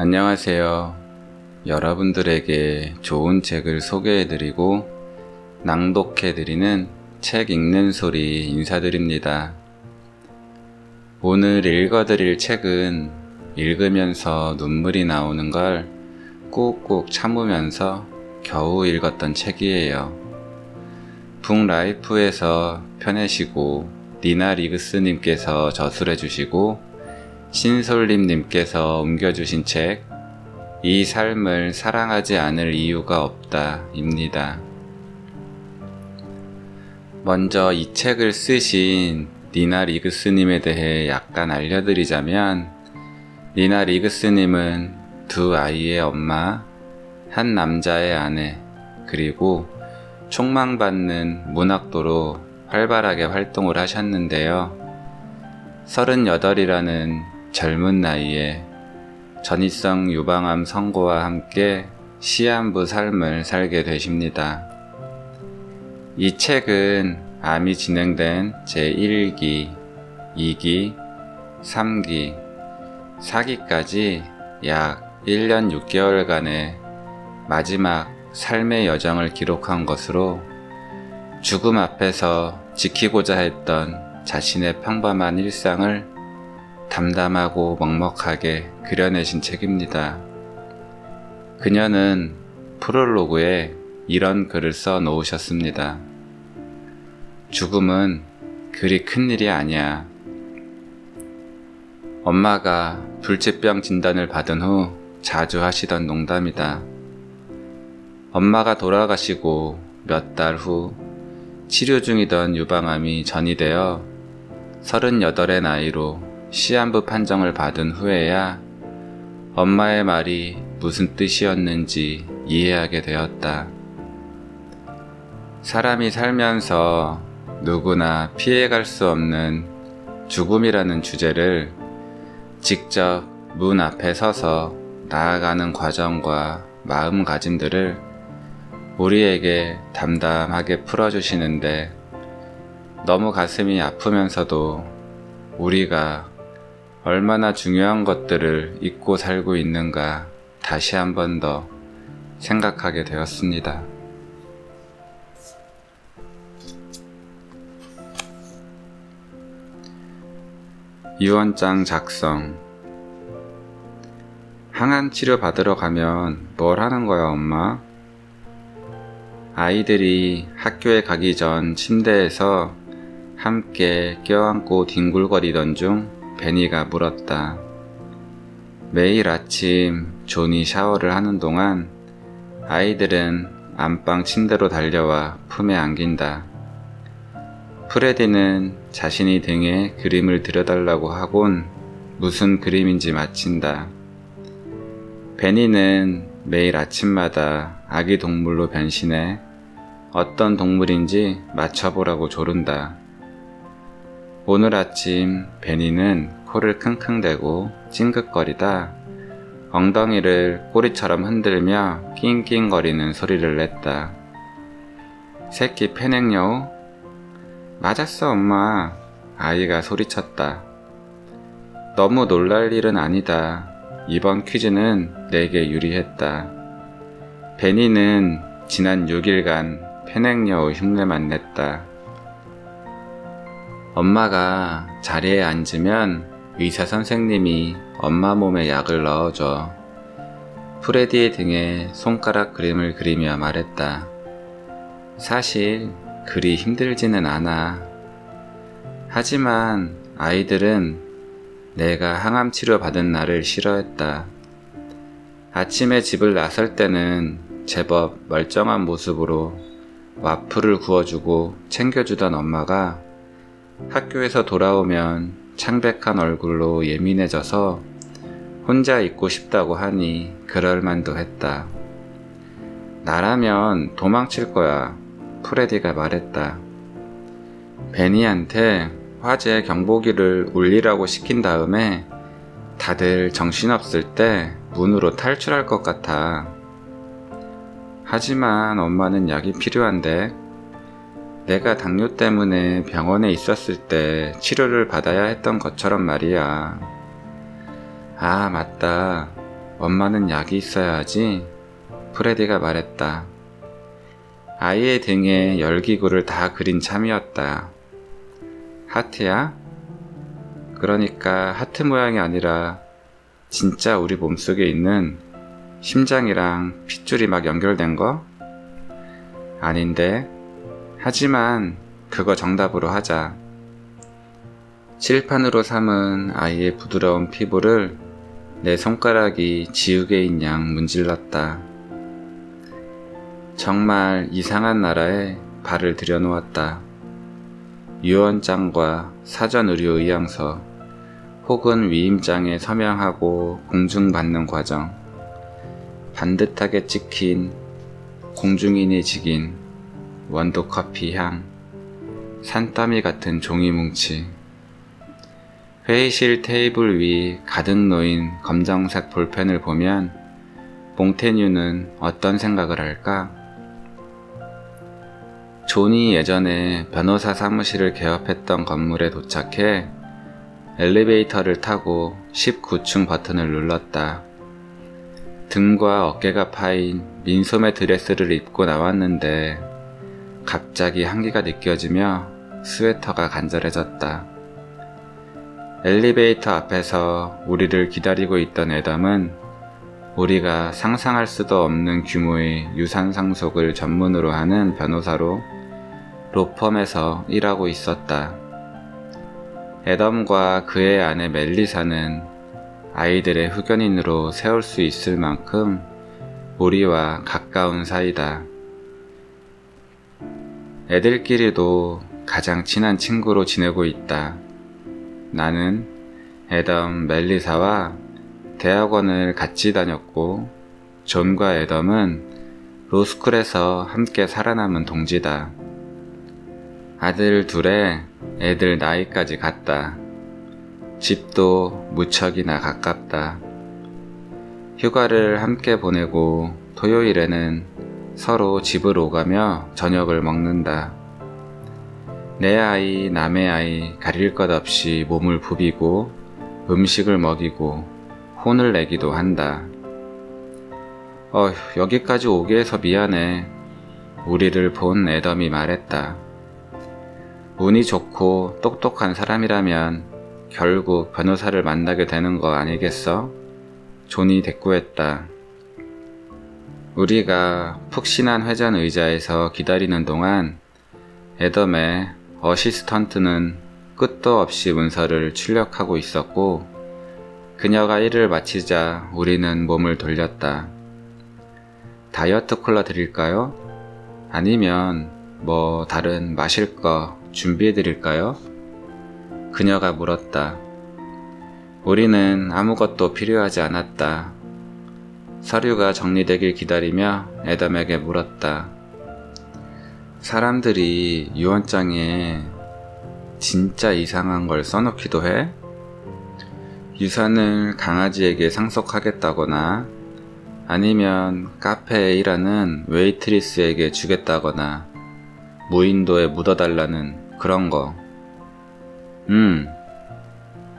안녕하세요. 여러분들에게 좋은 책을 소개해드리고 낭독해드리는 책 읽는 소리 인사드립니다. 오늘 읽어드릴 책은 읽으면서 눈물이 나오는 걸 꾹꾹 참으면서 겨우 읽었던 책이에요. 북라이프에서 펴내시고 니나 리그스님께서 저술해 주시고 신솔림님께서 옮겨주신 책, 이 삶을 사랑하지 않을 이유가 없다, 입니다. 먼저 이 책을 쓰신 니나 리그스님에 대해 약간 알려드리자면, 니나 리그스님은 두 아이의 엄마, 한 남자의 아내, 그리고 촉망받는 문학도로 활발하게 활동을 하셨는데요. 38이라는 젊은 나이에 전이성 유방암 선고와 함께 시한부 삶을 살게 되십니다. 이 책은 암이 진행된 제1기, 2기, 3기, 4기까지 약 1년 6개월간의 마지막 삶의 여정을 기록한 것으로 죽음 앞에서 지키고자 했던 자신의 평범한 일상을 담담하고 먹먹하게 그려내신 책입니다. 그녀는 프롤로그에 이런 글을 써 놓으셨습니다. 죽음은 그리 큰 일이 아니야. 엄마가 불치병 진단을 받은 후 자주 하시던 농담이다. 엄마가 돌아가시고 몇 달 후 치료 중이던 유방암이 전이되어 38의 나이로 시한부 판정을 받은 후에야 엄마의 말이 무슨 뜻이었는지 이해하게 되었다. 사람이 살면서 누구나 피해갈 수 없는 죽음이라는 주제를 직접 문 앞에 서서 나아가는 과정과 마음가짐들을 우리에게 담담하게 풀어주시는데 너무 가슴이 아프면서도 우리가 얼마나 중요한 것들을 잊고 살고 있는가 다시 한 번 더 생각하게 되었습니다. 유언장 작성 항암 치료 받으러 가면 뭘 하는 거야, 엄마? 아이들이 학교에 가기 전 침대에서 함께 껴안고 뒹굴거리던 중 베니가 물었다. 매일 아침 존이 샤워를 하는 동안 아이들은 안방 침대로 달려와 품에 안긴다. 프레디는 자신이 등에 그림을 들여달라고 하곤 무슨 그림인지 맞힌다. 베니는 매일 아침마다 아기 동물로 변신해 어떤 동물인지 맞춰보라고 조른다. 오늘 아침 베니는 코를 킁킁대고 찡긋거리다 엉덩이를 꼬리처럼 흔들며 낑낑거리는 소리를 냈다. 새끼 패넥여우? 맞았어, 엄마. 아이가 소리쳤다. 너무 놀랄 일은 아니다. 이번 퀴즈는 내게 유리했다. 베니는 지난 6일간 패넥여우 흉내만 냈다. 엄마가 자리에 앉으면 의사 선생님이 엄마 몸에 약을 넣어줘. 프레디의 등에 손가락 그림을 그리며 말했다. 사실 그리 힘들지는 않아. 하지만 아이들은 내가 항암 치료 받은 날을 싫어했다. 아침에 집을 나설 때는 제법 멀쩡한 모습으로 와플을 구워주고 챙겨주던 엄마가 학교에서 돌아오면 창백한 얼굴로 예민해져서 혼자 있고 싶다고 하니 그럴만도 했다. 나라면 도망칠 거야. 프레디가 말했다. 베니한테 화재 경보기를 울리라고 시킨 다음에 다들 정신없을 때 문으로 탈출할 것 같아. 하지만 엄마는 약이 필요한데 내가 당뇨 때문에 병원에 있었을 때 치료를 받아야 했던 것처럼 말이야. 아, 맞다. 엄마는 약이 있어야 하지. 프레디가 말했다. 아이의 등에 열기구를 다 그린 참이었다. 하트야? 그러니까 하트 모양이 아니라 진짜 우리 몸속에 있는 심장이랑 핏줄이 막 연결된 거? 아닌데. 하지만 그거 정답으로 하자. 칠판으로 삼은 아이의 부드러운 피부를 내 손가락이 지우개인 양 문질렀다. 정말 이상한 나라에 발을 들여놓았다. 유언장과 사전 의료 의향서 혹은 위임장에 서명하고 공증받는 과정. 반듯하게 찍힌 공중인이 지긴 원두 커피 향. 산더미 같은 종이 뭉치. 회의실 테이블 위 가득 놓인 검정색 볼펜을 보면 몽테뉴는 어떤 생각을 할까? 존이 예전에 변호사 사무실을 개업했던 건물에 도착해 엘리베이터를 타고 19층 버튼을 눌렀다. 등과 어깨가 파인 민소매 드레스를 입고 나왔는데 갑자기 한기가 느껴지며 스웨터가 간절해졌다. 엘리베이터 앞에서 우리를 기다리고 있던 애덤은 우리가 상상할 수도 없는 규모의 유산 상속을 전문으로 하는 변호사로 로펌에서 일하고 있었다. 애덤과 그의 아내 멜리사는 아이들의 후견인으로 세울 수 있을 만큼 우리와 가까운 사이다. 애들끼리도 가장 친한 친구로 지내고 있다. 나는 애덤 멜리사와 대학원을 같이 다녔고, 존과 애덤은 로스쿨에서 함께 살아남은 동지다. 아들 둘에 애들 나이까지 같다. 집도 무척이나 가깝다. 휴가를 함께 보내고 토요일에는 서로 집을 오가며 저녁을 먹는다. 내 아이, 남의 아이 가릴 것 없이 몸을 부비고 음식을 먹이고 혼을 내기도 한다. 어휴, 여기까지 오게 해서 미안해. 우리를 본 애덤이 말했다. 운이 좋고 똑똑한 사람이라면 결국 변호사를 만나게 되는 거 아니겠어? 존이 대꾸했다. 우리가 푹신한 회전 의자에서 기다리는 동안 애덤의 어시스턴트는 끝도 없이 문서를 출력하고 있었고 그녀가 일을 마치자 우리는 몸을 돌렸다. 다이어트 콜라 드릴까요? 아니면 뭐 다른 마실 거 준비해 드릴까요? 그녀가 물었다. 우리는 아무것도 필요하지 않았다. 서류가 정리되길 기다리며 애덤에게 물었다. 사람들이 유언장에 진짜 이상한 걸 써놓기도 해? 유산을 강아지에게 상속하겠다거나 아니면 카페에 일하는 웨이트리스에게 주겠다거나 무인도에 묻어달라는 그런 거. 음.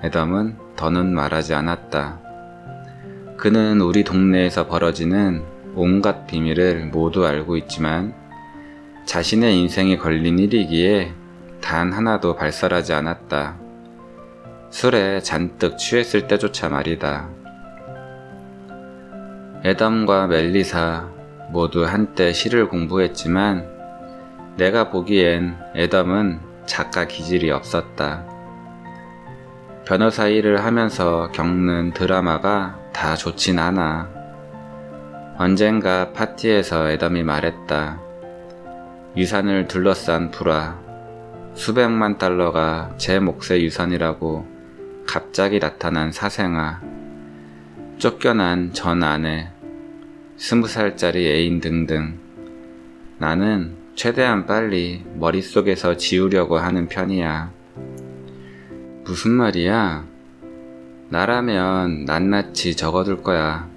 애덤은 더는 말하지 않았다. 그는 우리 동네에서 벌어지는 온갖 비밀을 모두 알고 있지만 자신의 인생에 걸린 일이기에 단 하나도 발설하지 않았다. 술에 잔뜩 취했을 때조차 말이다. 애덤과 멜리사 모두 한때 시를 공부했지만 내가 보기엔 애덤은 작가 기질이 없었다. 변호사 일을 하면서 겪는 드라마가 다 좋진 않아. 언젠가 파티에서 애덤이 말했다. 유산을 둘러싼 불화. 수백만 달러가 제 몫의 유산이라고 갑자기 나타난 사생아. 쫓겨난 전 아내. 스무 살짜리 애인 등등. 나는 최대한 빨리 머릿속에서 지우려고 하는 편이야. 무슨 말이야? 나라면 낱낱이 적어둘 거야.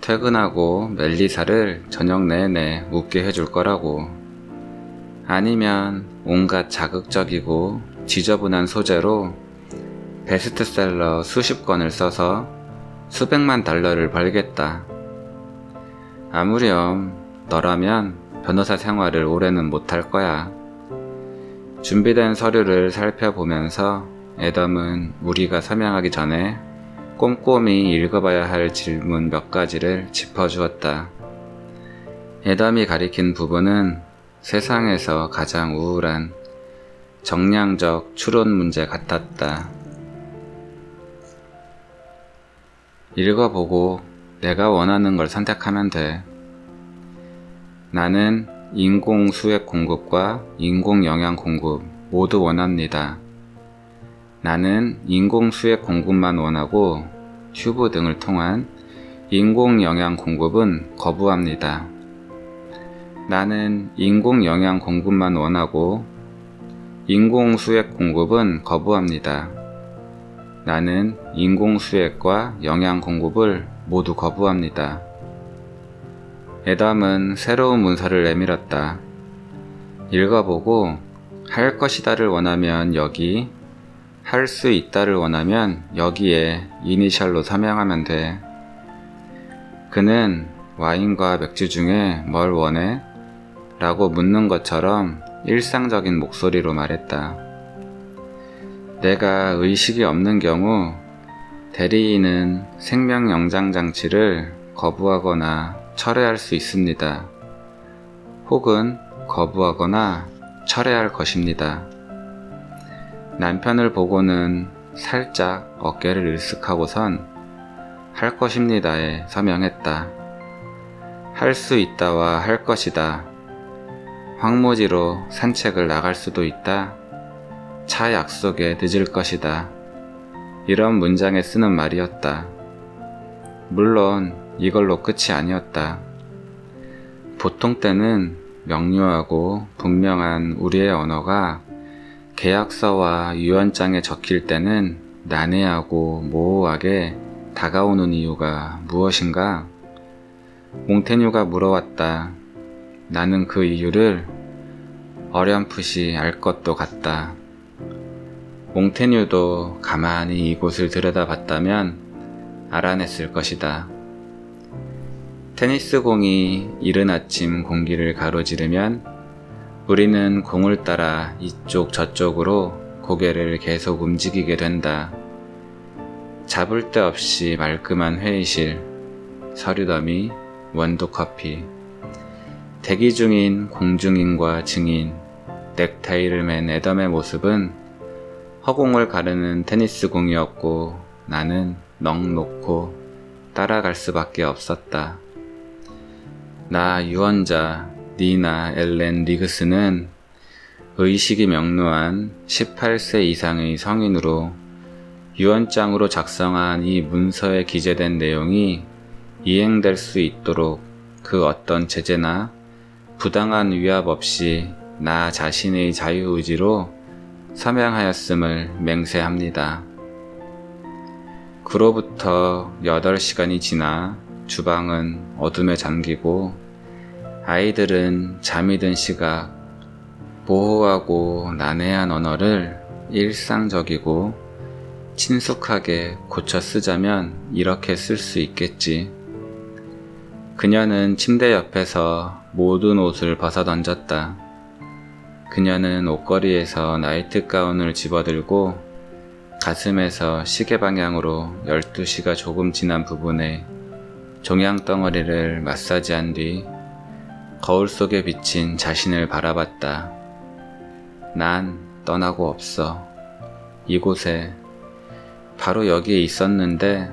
퇴근하고 멜리사를 저녁 내내 웃게 해줄 거라고. 아니면 온갖 자극적이고 지저분한 소재로 베스트셀러 수십 권을 써서 수백만 달러를 벌겠다. 아무렴 너라면 변호사 생활을 오래는 못할 거야. 준비된 서류를 살펴보면서 애덤은 우리가 서명하기 전에 꼼꼼히 읽어봐야 할 질문 몇 가지를 짚어주었다. 애덤이 가리킨 부분은 세상에서 가장 우울한 정량적 추론 문제 같았다. 읽어보고 내가 원하는 걸 선택하면 돼. 나는 인공 수액 공급과 인공 영양 공급 모두 원합니다. 나는 인공 수액 공급만 원하고 튜브 등을 통한 인공 영양 공급은 거부합니다. 나는 인공 영양 공급만 원하고 인공 수액 공급은 거부합니다. 나는 인공 수액과 영양 공급을 모두 거부합니다. 애담은 새로운 문서를 내밀었다. 읽어보고 할 것이다를 원하면 여기, 할 수 있다를 원하면 여기에 이니셜로 서명하면 돼. 그는 와인과 맥주 중에 뭘 원해? 라고 묻는 것처럼 일상적인 목소리로 말했다. 내가 의식이 없는 경우 대리인은 생명 영장 장치를 거부하거나 철회할 수 있습니다. 혹은 거부하거나 철회할 것입니다. 남편을 보고는 살짝 어깨를 으쓱하고선 할 것입니다에 서명했다. 할 수 있다와 할 것이다. 황무지로 산책을 나갈 수도 있다. 차 약속에 늦을 것이다. 이런 문장에 쓰는 말이었다. 물론 이걸로 끝이 아니었다. 보통 때는 명료하고 분명한 우리의 언어가 계약서와 유언장에 적힐 때는 난해하고 모호하게 다가오는 이유가 무엇인가? 몽테뉴가 물어왔다. 나는 그 이유를 어렴풋이 알 것도 같다. 몽테뉴도 가만히 이곳을 들여다봤다면 알아냈을 것이다. 테니스 공이 이른 아침 공기를 가로지르면 우리는 공을 따라 이쪽 저쪽으로 고개를 계속 움직이게 된다. 잡을 데 없이 말끔한 회의실, 서류더미, 원두커피, 대기 중인 공중인과 증인, 넥타이를 맨 애덤의 모습은 허공을 가르는 테니스 공이었고 나는 넋 놓고 따라갈 수밖에 없었다. 나 유언자 니나 엘렌 리그스는 의식이 명료한 18세 이상의 성인으로 유언장으로 작성한 이 문서에 기재된 내용이 이행될 수 있도록 그 어떤 제재나 부당한 위압 없이 나 자신의 자유의지로 서명하였음을 맹세합니다. 그로부터 8시간이 지나 주방은 어둠에 잠기고 아이들은 잠이 든 시각 모호하고 난해한 언어를 일상적이고 친숙하게 고쳐 쓰자면 이렇게 쓸 수 있겠지. 그녀는 침대 옆에서 모든 옷을 벗어 던졌다. 그녀는 옷걸이에서 나이트 가운을 집어들고 가슴에서 시계 방향으로 12시가 조금 지난 부분에 종양 덩어리를 마사지한 뒤 거울 속에 비친 자신을 바라봤다. 난 떠나고 없어. 이곳에 바로 여기에 있었는데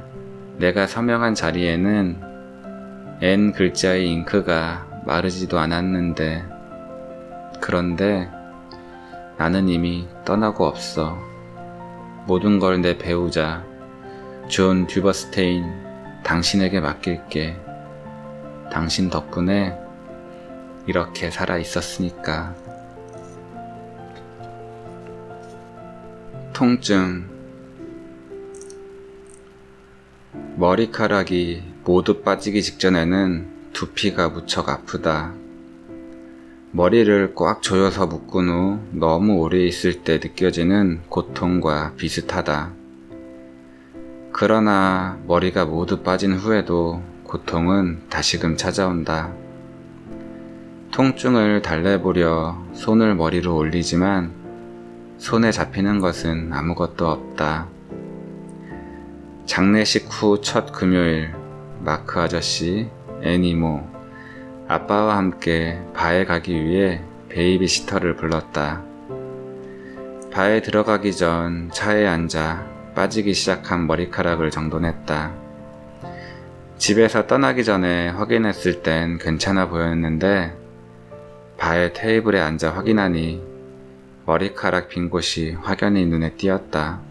내가 서명한 자리에는 N 글자의 잉크가 마르지도 않았는데 그런데 나는 이미 떠나고 없어. 모든 걸 내 배우자 존 듀버스테인 당신에게 맡길게. 당신 덕분에 이렇게 살아 있었으니까. 통증. 머리카락이 모두 빠지기 직전에는 두피가 무척 아프다. 머리를 꽉 조여서 묶은 후 너무 오래 있을 때 느껴지는 고통과 비슷하다. 그러나 머리가 모두 빠진 후에도 고통은 다시금 찾아온다. 통증을 달래보려 손을 머리로 올리지만 손에 잡히는 것은 아무것도 없다. 장례식 후 첫 금요일, 마크 아저씨, 애니모, 아빠와 함께 바에 가기 위해 베이비시터를 불렀다. 바에 들어가기 전 차에 앉아 빠지기 시작한 머리카락을 정돈했다. 집에서 떠나기 전에 확인했을 땐 괜찮아 보였는데 바의 테이블에 앉아 확인하니 머리카락 빈 곳이 확연히 눈에 띄었다.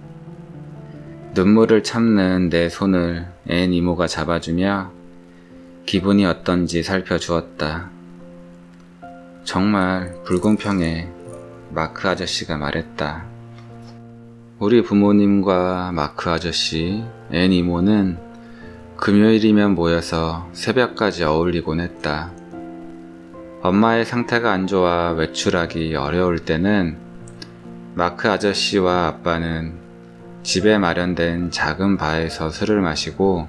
눈물을 참는 내 손을 앤 이모가 잡아주며 기분이 어떤지 살펴주었다. 정말 불공평해 마크 아저씨가 말했다. 우리 부모님과 마크 아저씨, 앤 이모는 금요일이면 모여서 새벽까지 어울리곤 했다. 엄마의 상태가 안 좋아 외출하기 어려울 때는 마크 아저씨와 아빠는 집에 마련된 작은 바에서 술을 마시고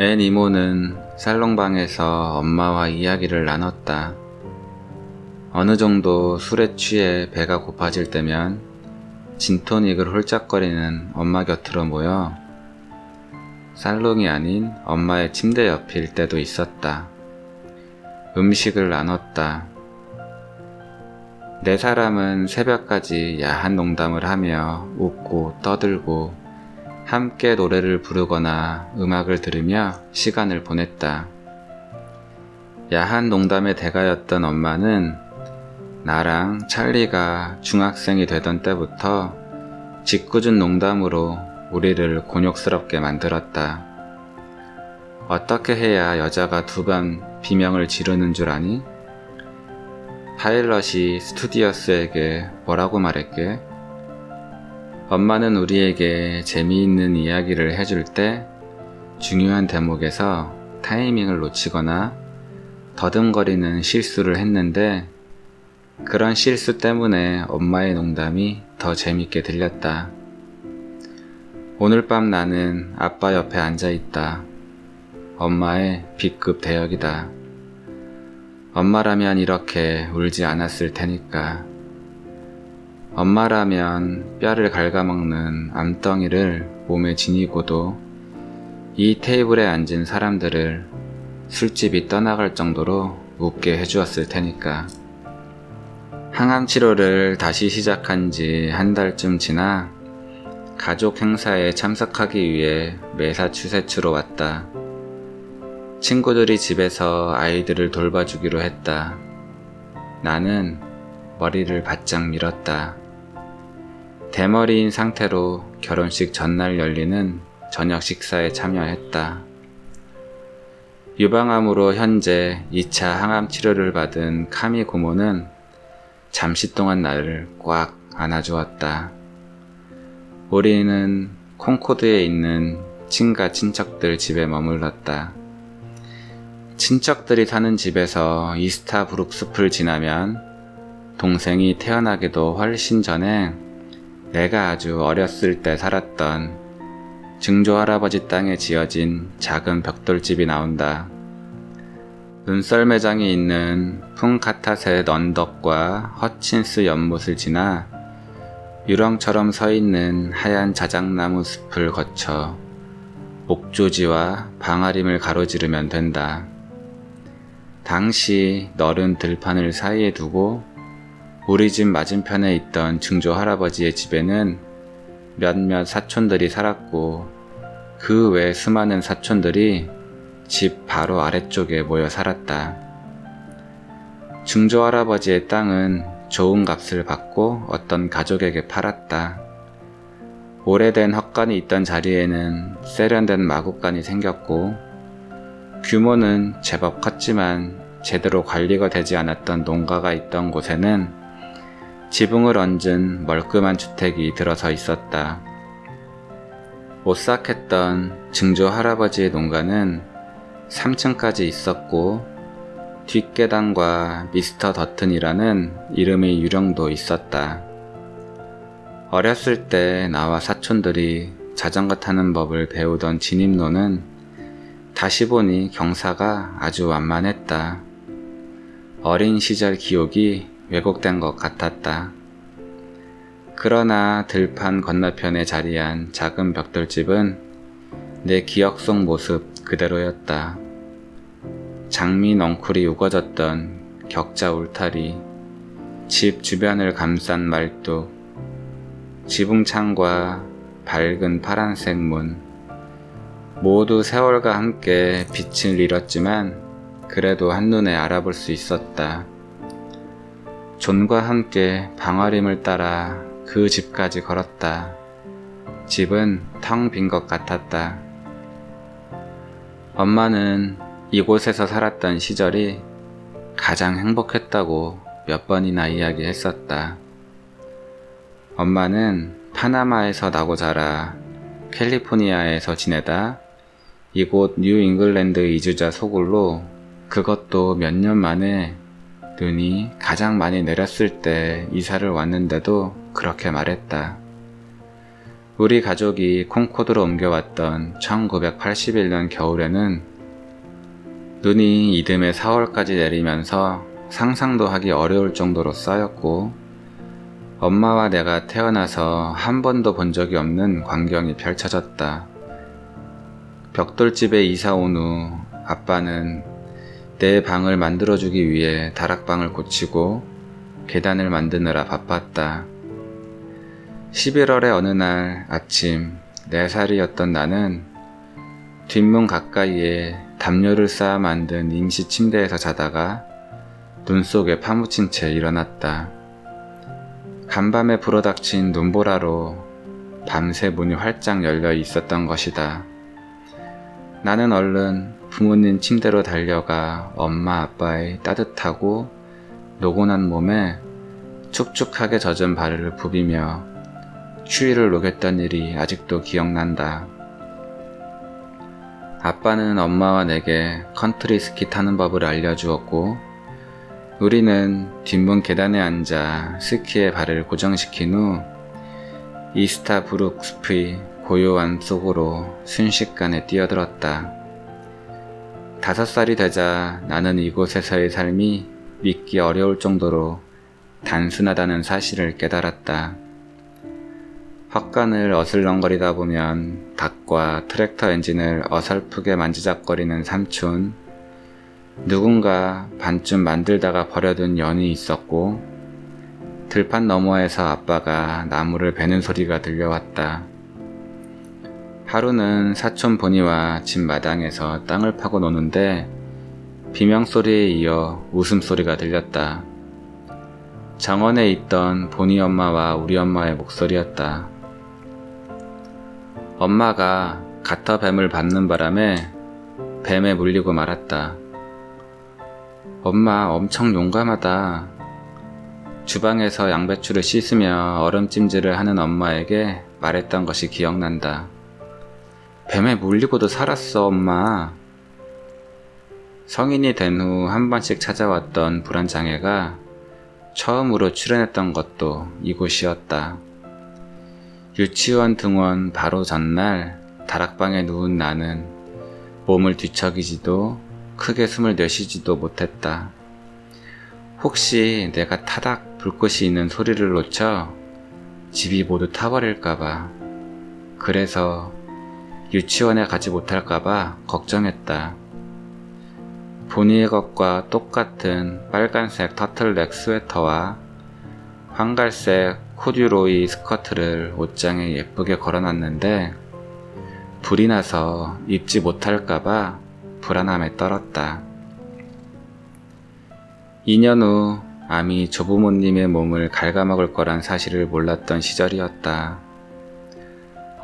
앤 이모는 살롱방에서 엄마와 이야기를 나눴다. 어느 정도 술에 취해 배가 고파질 때면 진토닉을 홀짝거리는 엄마 곁으로 모여 살롱이 아닌 엄마의 침대 옆일 때도 있었다. 음식을 나눴다. 네 사람은 새벽까지 야한 농담을 하며 웃고 떠들고 함께 노래를 부르거나 음악을 들으며 시간을 보냈다. 야한 농담의 대가였던 엄마는 나랑 찰리가 중학생이 되던 때부터 짓궂은 농담으로 우리를 곤욕스럽게 만들었다. 어떻게 해야 여자가 두번 비명을 지르는 줄 아니? 파일럿이 스튜디오스에게 뭐라고 말했게? 엄마는 우리에게 재미있는 이야기를 해줄 때 중요한 대목에서 타이밍을 놓치거나 더듬거리는 실수를 했는데 그런 실수 때문에 엄마의 농담이 더 재밌게 들렸다. 오늘 밤 나는 아빠 옆에 앉아 있다. 엄마의 B급 대역이다. 엄마라면 이렇게 울지 않았을 테니까. 엄마라면 뼈를 갉아먹는 암덩이를 몸에 지니고도 이 테이블에 앉은 사람들을 술집이 떠나갈 정도로 웃게 해주었을 테니까. 항암 치료를 다시 시작한 지 한 달쯤 지나 가족 행사에 참석하기 위해 매사추세츠로 왔다. 친구들이 집에서 아이들을 돌봐주기로 했다. 나는 머리를 바짝 밀었다. 대머리인 상태로 결혼식 전날 열리는 저녁 식사에 참여했다. 유방암으로 현재 2차 항암 치료를 받은 카미 고모는 잠시 동안 나를 꽉 안아주었다. 우리는 콩코드에 있는 친가 친척들 집에 머물렀다. 친척들이 사는 집에서 이스타브룩 숲을 지나면 동생이 태어나기도 훨씬 전에 내가 아주 어렸을 때 살았던 증조 할아버지 땅에 지어진 작은 벽돌집이 나온다. 눈썰 매장이 있는 풍카타셋 언덕과 허친스 연못을 지나 유령처럼 서 있는 하얀 자작나무 숲을 거쳐 목조지와 방아림을 가로지르면 된다. 당시 너른 들판을 사이에 두고 우리 집 맞은편에 있던 증조 할아버지의 집에는 몇몇 사촌들이 살았고 그 외 수많은 사촌들이 집 바로 아래쪽에 모여 살았다. 증조 할아버지의 땅은 좋은 값을 받고 어떤 가족에게 팔았다. 오래된 헛간이 있던 자리에는 세련된 마구간이 생겼고 규모는 제법 컸지만 제대로 관리가 되지 않았던 농가가 있던 곳에는 지붕을 얹은 멀끔한 주택이 들어서 있었다. 오싹했던 증조 할아버지의 농가는 3층까지 있었고 뒷계단과 미스터 더튼이라는 이름의 유령도 있었다. 어렸을 때 나와 사촌들이 자전거 타는 법을 배우던 진입로는 다시 보니 경사가 아주 완만했다. 어린 시절 기억이 왜곡된 것 같았다. 그러나 들판 건너편에 자리한 작은 벽돌집은 내 기억 속 모습 그대로였다. 장미 넝쿨이 우거졌던 격자 울타리, 집 주변을 감싼 말뚝, 지붕창과 밝은 파란색 문, 모두 세월과 함께 빛을 잃었지만 그래도 한눈에 알아볼 수 있었다. 존과 함께 방아림을 따라 그 집까지 걸었다. 집은 텅 빈 것 같았다. 엄마는 이곳에서 살았던 시절이 가장 행복했다고 몇 번이나 이야기했었다. 엄마는 파나마에서 나고 자라 캘리포니아에서 지내다 이곳 뉴 잉글랜드 이주자 소굴로 그것도 몇 년 만에 눈이 가장 많이 내렸을 때 이사를 왔는데도 그렇게 말했다. 우리 가족이 콩코드로 옮겨왔던 1981년 겨울에는 눈이 이듬해 4월까지 내리면서 상상도 하기 어려울 정도로 쌓였고 엄마와 내가 태어나서 한 번도 본 적이 없는 광경이 펼쳐졌다. 벽돌집에 이사 온 후 아빠는 내 방을 만들어주기 위해 다락방을 고치고 계단을 만드느라 바빴다. 11월의 어느 날 아침 4살이었던 나는 뒷문 가까이에 담요를 쌓아 만든 임시 침대에서 자다가 눈 속에 파묻힌 채 일어났다. 간밤에 불어닥친 눈보라로 밤새 문이 활짝 열려 있었던 것이다. 나는 얼른 부모님 침대로 달려가 엄마 아빠의 따뜻하고 노곤한 몸에 축축하게 젖은 발을 부비며 추위를 녹였던 일이 아직도 기억난다. 아빠는 엄마와 내게 컨트리 스키 타는 법을 알려주었고, 우리는 뒷문 계단에 앉아 스키의 발을 고정시킨 후 이스타 브룩스프의 고요한 속으로 순식간에 뛰어들었다. 다섯 살이 되자 나는 이곳에서의 삶이 믿기 어려울 정도로 단순하다는 사실을 깨달았다. 헛간을 어슬렁거리다 보면 닭과 트랙터 엔진을 어설프게 만지작거리는 삼촌, 누군가 반쯤 만들다가 버려둔 연이 있었고, 들판 너머에서 아빠가 나무를 베는 소리가 들려왔다. 하루는 사촌 보니와 집 마당에서 땅을 파고 노는데 비명소리에 이어 웃음소리가 들렸다. 정원에 있던 보니 엄마와 우리 엄마의 목소리였다. 엄마가 가터 뱀을 밟는 바람에 뱀에 물리고 말았다. 엄마 엄청 용감하다. 주방에서 양배추를 씻으며 얼음찜질을 하는 엄마에게 말했던 것이 기억난다. 뱀에 물리고도 살았어, 엄마. 성인이 된 후 한 번씩 찾아왔던 불안장애가 처음으로 출연했던 것도 이곳이었다. 유치원 등원 바로 전날 다락방에 누운 나는 몸을 뒤척이지도 크게 숨을 내쉬지도 못했다. 혹시 내가 타닥 불꽃이 있는 소리를 놓쳐 집이 모두 타버릴까봐. 그래서 유치원에 가지 못할까봐 걱정했다. 본이의 것과 똑같은 빨간색 터틀넥 스웨터와 황갈색 코듀로이 스커트를 옷장에 예쁘게 걸어놨는데 불이 나서 입지 못할까봐 불안함에 떨었다. 2년 후 암이 조부모님의 몸을 갉아먹을 거란 사실을 몰랐던 시절이었다.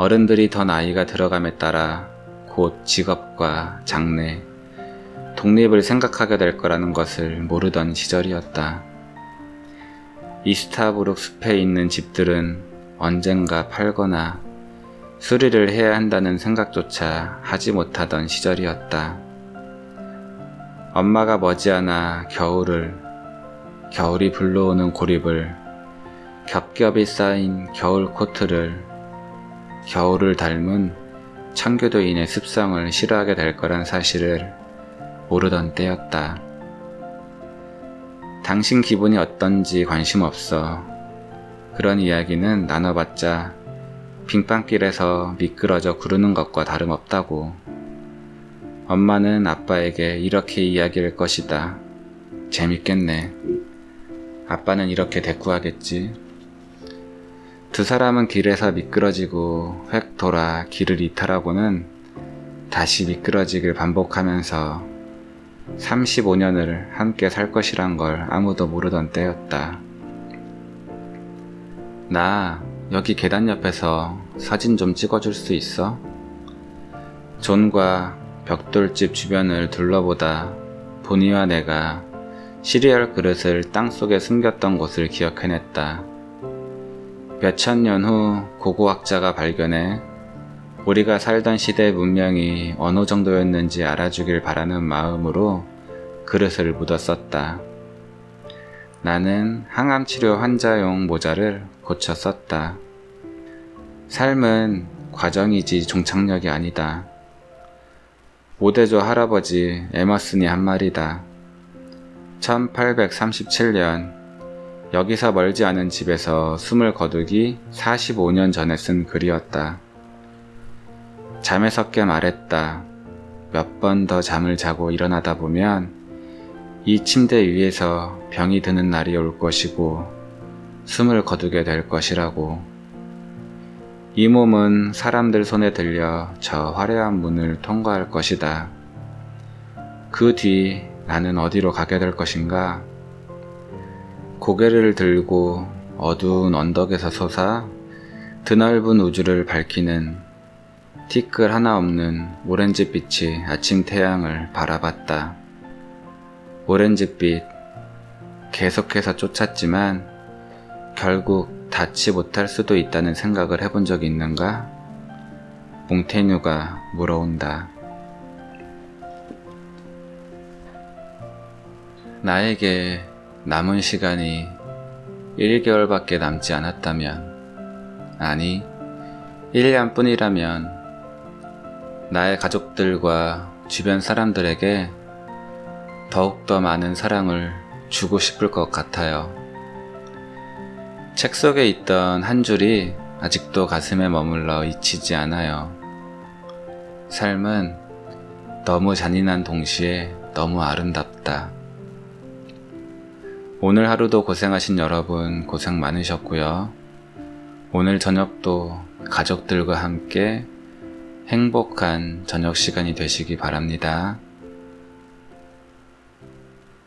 어른들이 더 나이가 들어감에 따라 곧 직업과 장래, 독립을 생각하게 될 거라는 것을 모르던 시절이었다. 이스타브룩 숲에 있는 집들은 언젠가 팔거나 수리를 해야 한다는 생각조차 하지 못하던 시절이었다. 엄마가 머지않아 겨울을, 겨울이 불러오는 고립을, 겹겹이 쌓인 겨울 코트를, 겨울을 닮은 청교도인의 습성을 싫어하게 될 거란 사실을 모르던 때였다. 당신 기분이 어떤지 관심 없어. 그런 이야기는 나눠봤자 빙판길에서 미끄러져 구르는 것과 다름없다고. 엄마는 아빠에게 이렇게 이야기할 것이다. 재밌겠네. 아빠는 이렇게 대꾸하겠지. 두 사람은 길에서 미끄러지고 획 돌아 길을 이탈하고는 다시 미끄러지길 반복하면서 35년을 함께 살 것이란 걸 아무도 모르던 때였다. 나 여기 계단 옆에서 사진 좀 찍어줄 수 있어? 존과 벽돌집 주변을 둘러보다 보니와 내가 시리얼 그릇을 땅 속에 숨겼던 곳을 기억해냈다. 몇천 년 후 고고학자가 발견해 우리가 살던 시대의 문명이 어느 정도였는지 알아주길 바라는 마음으로 그릇을 묻었었다. 나는 항암 치료 환자용 모자를 고쳐 썼다. 삶은 과정이지 종착역이 아니다. 모대조 할아버지 에머슨이 한 말이다. 1837년 여기서 멀지 않은 집에서 숨을 거두기 45년 전에 쓴 글이었다. 잠에서 깨 말했다. 몇 번 더 잠을 자고 일어나다 보면 이 침대 위에서 병이 드는 날이 올 것이고 숨을 거두게 될 것이라고. 이 몸은 사람들 손에 들려 저 화려한 문을 통과할 것이다. 그 뒤 나는 어디로 가게 될 것인가? 고개를 들고 어두운 언덕에서 솟아 드넓은 우주를 밝히는 티끌 하나 없는 오렌지빛이 아침 태양을 바라봤다. 오렌지빛 계속해서 쫓았지만 결국 닿지 못할 수도 있다는 생각을 해본 적 있는가? 몽테뉴가 물어온다. 나에게 남은 시간이 1개월밖에 남지 않았다면, 아니, 1년 뿐이라면, 나의 가족들과 주변 사람들에게 더욱더 많은 사랑을 주고 싶을 것 같아요. 책 속에 있던 한 줄이 아직도 가슴에 머물러 잊히지 않아요. 삶은 너무 잔인한 동시에 너무 아름답다. 오늘 하루도 고생하신 여러분 고생 많으셨고요. 오늘 저녁도 가족들과 함께 행복한 저녁 시간이 되시기 바랍니다.